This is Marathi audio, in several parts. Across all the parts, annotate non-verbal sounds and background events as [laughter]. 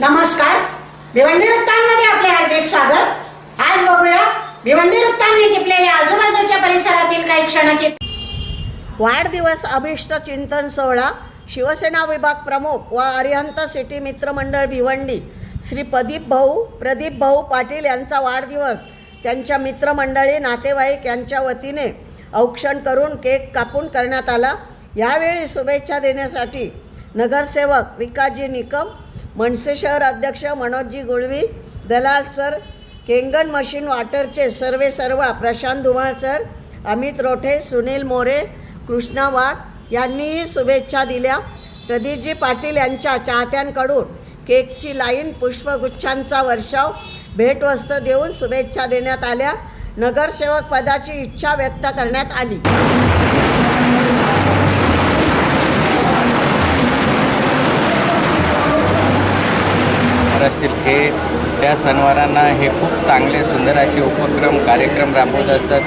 नमस्कार. भिवंडी वृत्तांमध्ये आपले हार्दिक स्वागत. आज बघूया भिवंडी वृत्तांनी टिपलेल्या आजूबाजूच्या परिसरातील काही क्षणाचे वाढदिवस अभिष्ट चिंतन सोहळा शिवसेना विभाग प्रमुख व अरिहंत सिटी मित्रमंडळ भिवंडी श्री प्रदीप भाऊ प्रदीप भाऊ पाटील यांचा वाढदिवस. त्यांच्या मित्रमंडळी नातेवाईक यांच्या वतीने औक्षण करून केक कापून करण्यात आला. यावेळी शुभेच्छा देण्यासाठी नगरसेवक विकासजी निकम मनसे शहर अध्यक्ष मनोजजी गुळवी दलाल सर केंगन मशीन वॉटरचे सर्वे सर्वा प्रशांत धुमाळ सर अमित रोठे सुनील मोरे कृष्णा वाघ यांनीही शुभेच्छा दिल्या. प्रदीपजी पाटील यांच्या चाहत्यांकडून केकची लाईन पुष्पगुच्छांचा वर्षाव भेटवस्तू देऊन शुभेच्छा देण्यात आल्या. नगरसेवक पदाची इच्छा व्यक्त करण्यात आली. असतील हे त्या सणवारांना हे खूप चांगले सुंदर असे उपक्रम कार्यक्रम राबवत असतात.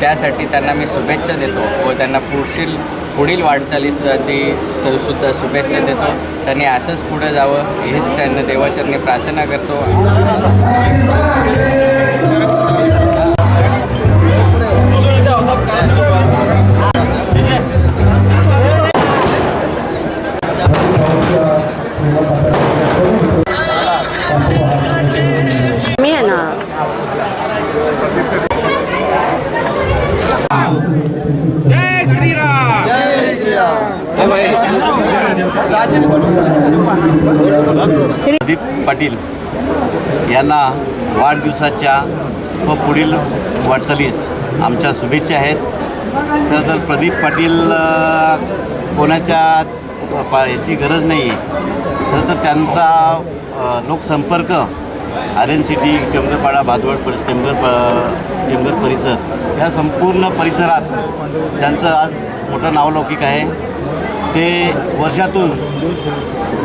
त्यासाठी त्यांना मी शुभेच्छा देतो व त्यांना पुढील पुढील वाटचालीसाठी स- सुद्धा शुभेच्छा देतो. त्यांनी असंच पुढे जावं हेच त्यांना देवाचरणी प्रार्थना करतो. प्रदीप पाटील यांना वाढदिवसाच्या व पुढील वाटचालीस आमच्या शुभेच्छा आहेत. तर तर प्रदीप पाटील कोणाच्या पा- याची गरज नाही खरं तर त्यांचा लोकसंपर्क R N city Temgarpada Bhadwad परिस टेंबर प टेमगर परिसर या संपूर्ण परिसरात त्यांचं आज मोठं नावलौकिक आहे. ते वर्षातून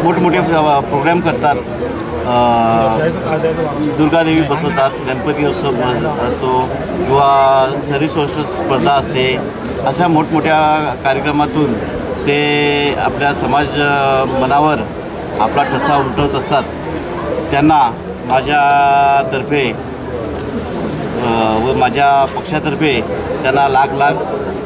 मोठमोठे प्रोग्राम करतात. दुर्गादेवी बसवतात गणपती उत्सव असतो किंवा शरीरसौष्ठ स्पर्धा असते. अशा मोठमोठ्या कार्यक्रमातून ते आपल्या समाज मनावर आपला ठसा उमटवत असतात. त्यांना माझ्यातर्फे व माझ्या पक्षातर्फे त्यांना लाख लाख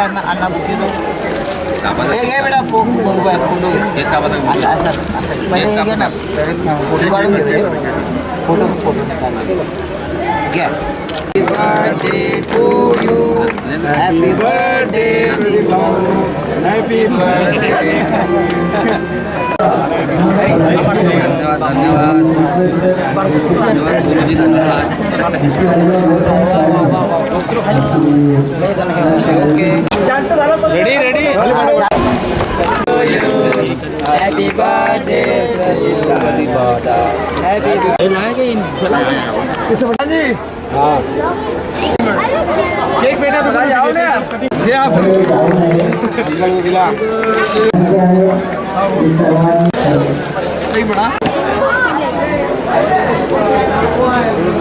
अण्णा घे बेटा फो मोबाईल फोटो घे असं असं असं पहिले घे ना फोटो काढून घेते फोटो फोटो घ्या happy birthday to you happy birthday happy birthday धन्यवाद. धन्यवाद धन्यवाद. गुरुजी धन्यवाद [laughs]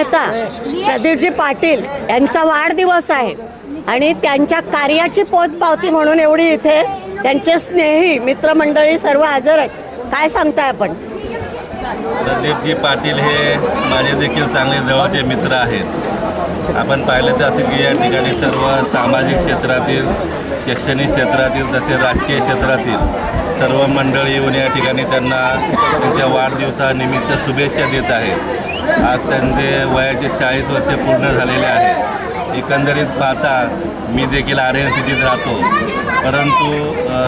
नेता प्रदीपजी पाटील यांचा वाढदिवस आहे. आणि त्यांच्या कार्याची पोचपावती म्हणून एवढी इथे त्यांचे स्नेही मित्रमंडळी सर्व हजर आहेत. काय सांगताय आपण? प्रदीपजी पाटील हे माझे देखील चांगले जवळचे मित्र आहेत. आपण पाहिलं तर असं की या ठिकाणी सर्व सामाजिक क्षेत्रातील शैक्षणिक क्षेत्रातील तसेच राजकीय क्षेत्रातील सर्व मंडळी येऊन या ठिकाणी त्यांना त्यांच्या वाढदिवसानिमित्त शुभेच्छा देत आहेत. आज त्यांचे वयाचे चाळीस वर्ष पूर्ण झालेले आहे एकंदरीत पाहता मी देखील आर एन सिटीत राहतो. परंतु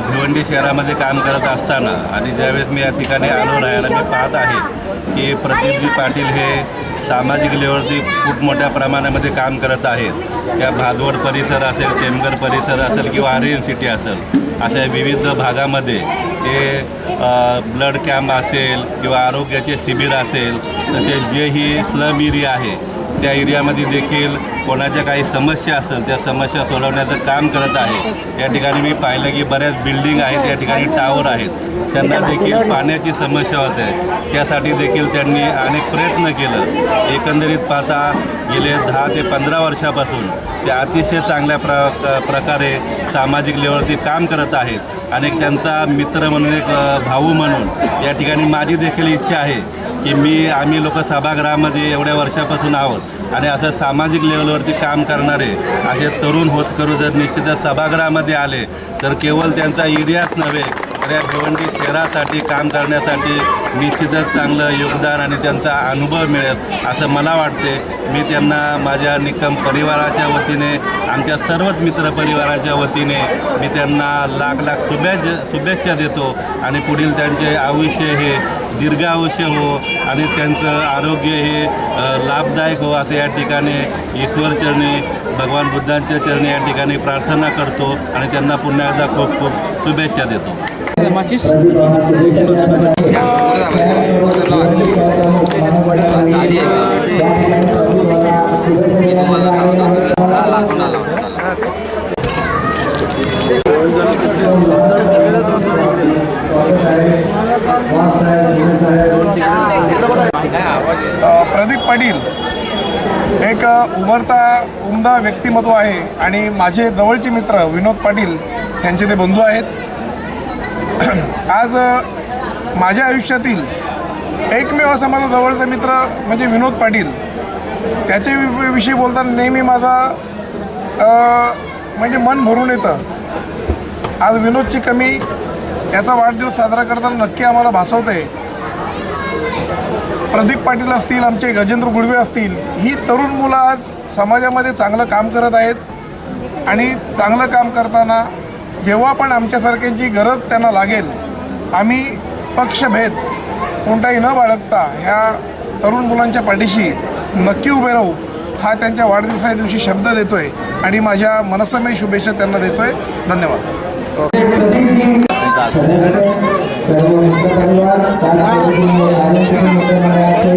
भिवंडी शहरामध्ये काम करत असताना आणि ज्यावेळेस मी या ठिकाणी आलो राहायला मी पाहत आहे की प्रदीपजी पाटील हे सामाजिक लेवलवरती खूप मोठ्या प्रमाणामध्ये काम करत आहेत. त्या भादवड परिसर असेल टेमघर परिसर असेल किंवा आर्यन सिटी असेल. अशा विविध भागामध्ये हे ब्लड कॅम्प असेल किंवा आरोग्याचे शिबिर असेल तसेच जे ही स्लम एरिया आहे त्या एरियामध्ये देखील कोणाच्या काही समस्या असेल त्या समस्या सोडवण्याचं काम करत आहे. या ठिकाणी मी पाहिलं की बऱ्याच बिल्डिंग आहेत या ठिकाणी टावर आहेत. त्यांना देखील पाण्याची समस्या होते त्यासाठी देखील त्यांनी अनेक प्रयत्न केलं. एकंदरीत पाहता गेले दहा ते पंधरा वर्षापासून ते अतिशय चांगल्या प्र प्रकारे सामाजिक लेवलवरती काम करत आहेत. आणि त्यांचा मित्र म्हणून एक भाऊ म्हणून या ठिकाणी माझी देखील इच्छा आहे की मी आम्ही लोक सभागृहामध्ये एवढ्या वर्षापासून आहोत आणि असं सामाजिक लेवलवरती काम करणारे असे तरुण होतकरू जर निश्चितच सभागृहामध्ये आले तर केवळ त्यांचा एरियाच नव्हे तर या भिवंडी शहरासाठी काम करण्यासाठी निश्चितच चांगलं योगदान आणि त्यांचा अनुभव मिळेल असं मला वाटते. मी त्यांना माझ्या निकम परिवाराच्या वतीने आमच्या सर्वच मित्र परिवाराच्या वतीने मी त्यांना लाख लाख शुभेच्छा शुभेच्छा देतो आणि पुढील त्यांचे आयुष्य हे दीर्घायुष्य हो आणि त्यांचं आरोग्य हे लाभदायक हो असं या ठिकाणी ईश्वरचरणी भगवान बुद्धांच्या चरणी या ठिकाणी प्रार्थना करतो आणि त्यांना पुन्हा एकदा खूप खूप शुभेच्छा देतो. अ, प्रदीप पाटील एक उमरता उमदा व्यक्तिमत्व आहे आणि माझे जवळचे मित्र विनोद पाटील यांचे ते बंधू आहेत. [clears throat] आज माझ्या आयुष्यातील एकमेव असा माझा जवळचा मित्र म्हणजे विनोद पाटील. त्याच्या विषयी बोलताना नेहमी माझा म्हणजे मन भरून येतं. आज विनोदची कमी याचा वाढदिवस साजरा करताना नक्की आम्हाला भासवते प्रदीप पाटील असतील आमचे गजेंद्र गुडवे असतील ही तरुण मुलं आज समाजामध्ये चांगलं काम करत आहेत. आणि चांगलं काम करताना जेव्हा पण आमच्यासारख्यांची गरज त्यांना लागेल आम्ही पक्षभेद कोणताही न बाळगता ह्या तरुण मुलांच्या पाठीशी नक्की उभे राहू हा त्यांच्या वाढदिवसाच्या दिवशी शब्द देतोय आणि माझ्या मनसमय शुभेच्छा त्यांना देतोय. धन्यवाद. सर्व मित्रपरिवार कार्यक्रमाचे आयोजन मंडळाचे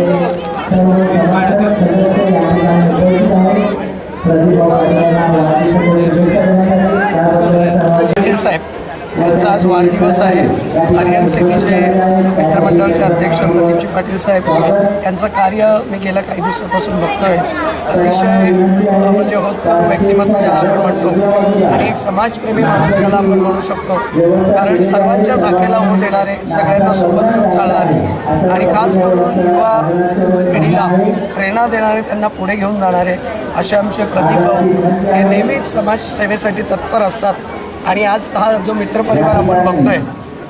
सर्व समाजक सदस्य या ठिकाणी उपस्थित आहेत प्रदीप बाबा यांना वाढदिवसाच्या शुभेच्छा देण्यासाठी त्याबद्दल सर्वांचे पाटील साहेब यांचा वाढदिवस आहे. आर्यन सिटीचे मित्रमंडळाचे अध्यक्ष प्रदीपजी पाटील साहेब यांचं कार्य मी गेल्या काही दिवसापासून बघतोय. अतिशय म्हणजे होत व्यक्तिमत्व ज्याला आपण म्हणतो. आणि एक समाजप्रेमी माणूस ज्याला आपण म्हणू शकतो. कारण सर्वांच्या जाखेला होत देणारे सगळ्यांना सोबत घेऊन चालणारे आणि खास करून युवा पिढीला प्रेरणा देणारे त्यांना पुढे घेऊन जाणारे असे आमचे प्रदीप भाऊ हे नेहमीच समाजसेवेसाठी तत्पर असतात. आणि आज हा जो मित्रपरिवार आपण बघतोय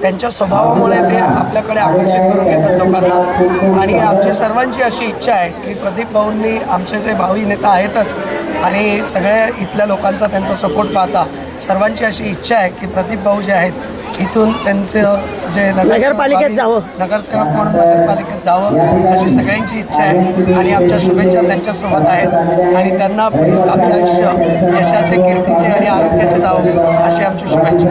त्यांच्या स्वभावामुळे ते आपल्याकडे आकर्षित करून घेतात लोकांना. आणि आमची सर्वांची अशी इच्छा आहे की प्रदीप भाऊंनी आमचे जे भावी नेता आहेतच आणि सगळ्या इथल्या लोकांचा त्यांचा सपोर्ट पाहता सर्वांची अशी इच्छा आहे की प्रदीप भाऊ जे आहेत इथून त्यांचं जे नगरपालिकेत जावं. नगरसेवक म्हणून नगरपालिकेत जावं अशी सगळ्यांची इच्छा आहे आणि आमच्या शुभेच्छा त्यांच्यासोबत आहेत. आणि त्यांना पुढील आयुष्य यशाचे कीर्तीचे आणि आरोग्याचे जावं अशी आमची शुभेच्छा.